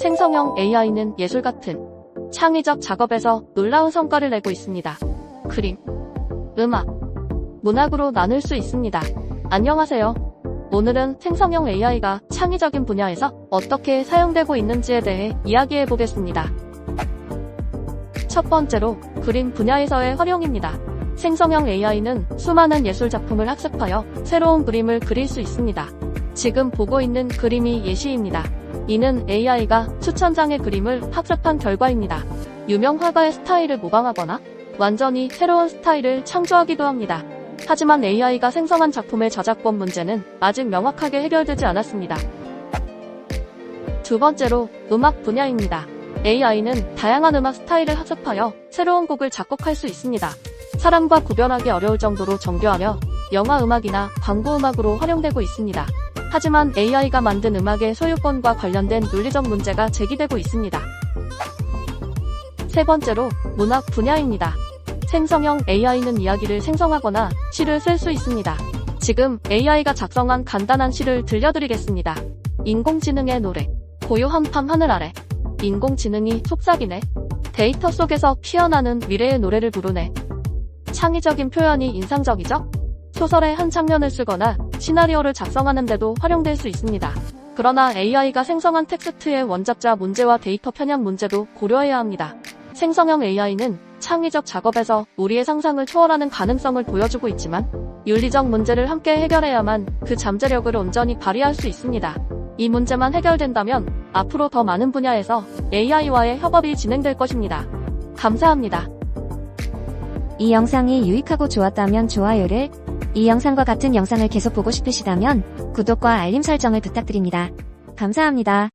생성형 AI는 예술 같은 창의적 작업에서 놀라운 성과를 내고 있습니다. 그림, 음악, 문학으로 나눌 수 있습니다. 안녕하세요. 오늘은 생성형 AI가 창의적인 분야에서 어떻게 사용되고 있는지에 대해 이야기해 보겠습니다. 첫 번째로 그림 분야에서의 활용입니다. 생성형 AI는 수많은 예술 작품을 학습하여 새로운 그림을 그릴 수 있습니다. 지금 보고 있는 그림이 예시입니다. 이는 AI가 수천 장의 그림을 학습한 결과입니다. 유명 화가의 스타일을 모방하거나 완전히 새로운 스타일을 창조하기도 합니다. 하지만 AI가 생성한 작품의 저작권 문제는 아직 명확하게 해결되지 않았습니다. 두 번째로 음악 분야입니다. AI는 다양한 음악 스타일을 학습하여 새로운 곡을 작곡할 수 있습니다. 사람과 구별하기 어려울 정도로 정교하며 영화 음악이나 광고 음악으로 활용되고 있습니다. 하지만 AI가 만든 음악의 소유권과 관련된 논리적 문제가 제기되고 있습니다. 세 번째로 문학 분야입니다. 생성형 AI는 이야기를 생성하거나 시를 쓸 수 있습니다. 지금 AI가 작성한 간단한 시를 들려드리겠습니다. 인공지능의 노래. 고요한 밤 하늘 아래. 인공지능이 속삭이네. 데이터 속에서 피어나는 미래의 노래를 부르네. 창의적인 표현이 인상적이죠? 소설의 한 장면을 쓰거나 시나리오를 작성하는데도 활용될 수 있습니다. 그러나 AI가 생성한 텍스트의 원작자 문제와 데이터 편향 문제도 고려해야 합니다. 생성형 AI는 창의적 작업에서 우리의 상상을 초월하는 가능성을 보여주고 있지만 윤리적 문제를 함께 해결해야만 그 잠재력을 온전히 발휘할 수 있습니다. 이 문제만 해결된다면 앞으로 더 많은 분야에서 AI와의 협업이 진행될 것입니다. 감사합니다. 이 영상이 유익하고 좋았다면 좋아요를, 이 영상과 같은 영상을 계속 보고 싶으시다면 구독과 알림 설정을 부탁드립니다. 감사합니다.